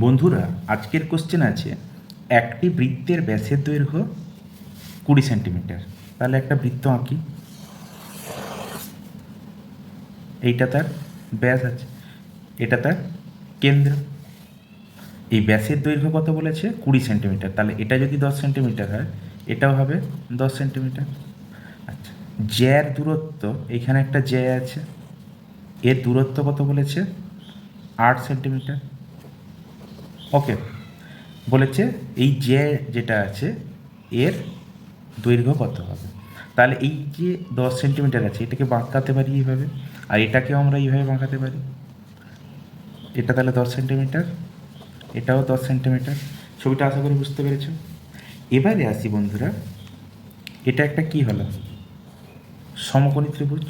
বন্ধুরা, আজকের কোশ্চেন আছে, একটি বৃত্তের ব্যাসের দৈর্ঘ্য কুড়ি সেন্টিমিটার তাহলে একটা বৃত্ত আঁকি। এইটা তার ব্যাস আছে, এটা তার কেন্দ্র। এই ব্যাসের দৈর্ঘ্য কত বলেছে? কুড়ি সেন্টিমিটার তাহলে এটা যদি দশ সেন্টিমিটার হয়, এটাও হবে দশ সেন্টিমিটার আচ্ছা জ্যার দূরত্ব এইখানে একটা জ্যা আছে, এর দূরত্ব কত বলেছে? আট সেন্টিমিটার ওকে বলেছে এই যে যেটা আছে, এর দৈর্ঘ্য কত হবে? তাহলে এই যে দশ সেন্টিমিটার আছে, এটাকে বাঁকাতে পারি এইভাবে? আর এটাকেও আমরা এইভাবে বাঁকাতে পারি। এটা তাহলে দশ সেন্টিমিটার এটাও দশ সেন্টিমিটার ছবিটা আশা করি বুঝতে পেরেছ? এবারে আসি বন্ধুরা, এটা একটা কি হলো? সমকোণী ত্রিভুজ,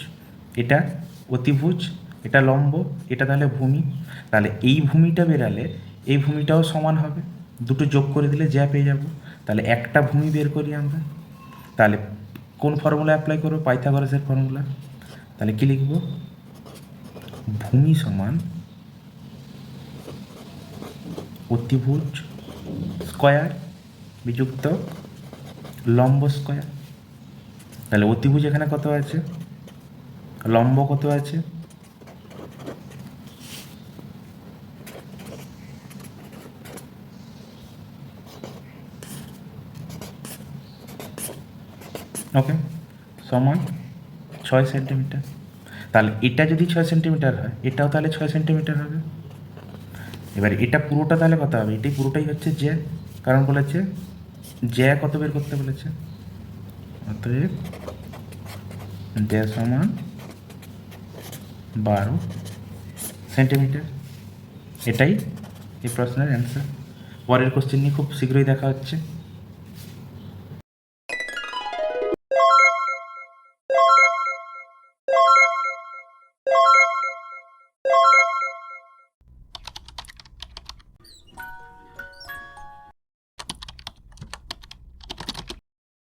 এটা অতিভুজ, এটা লম্ব, এটা তাহলে ভূমি। তাহলে এই ভূমিটা বেরালে এই ভূমিটাও সমান হবে। দুটো যোগ করে দিলে যা পেয়ে যাব। তাহলে একটা ভূমি বের করি আমরা। তাহলে কোন ফর্মুলা অ্যাপ্লাই করব? পাইথাগোরাসের ফর্মুলা তাহলে কী লিখব? ভূমি সমান অতিভুজ স্কয়ার বিযুক্ত লম্ব স্কয়ার। তাহলে অতিভুজ এখানে কত আছে? লম্ব কত আছে? ওকে সমান ছয় সেন্টিমিটার তাহলে এটা যদি ছয় সেন্টিমিটার হয়, এটাও তাহলে ছয় সেন্টিমিটার হবে। এবার এটা পুরোটা তাহলে কত হবে? এটাই পুরোটাই হচ্ছে জ্যা। কারণ বলেছে, জ্যা কত বের করতে বলেছে? অতএব জ্যা সমান বারো সেন্টিমিটার এটাই এই প্রশ্নের অ্যান্সার পরের কোশ্চেন নিয়ে খুব শীঘ্রই দেখা হচ্ছে। Bye.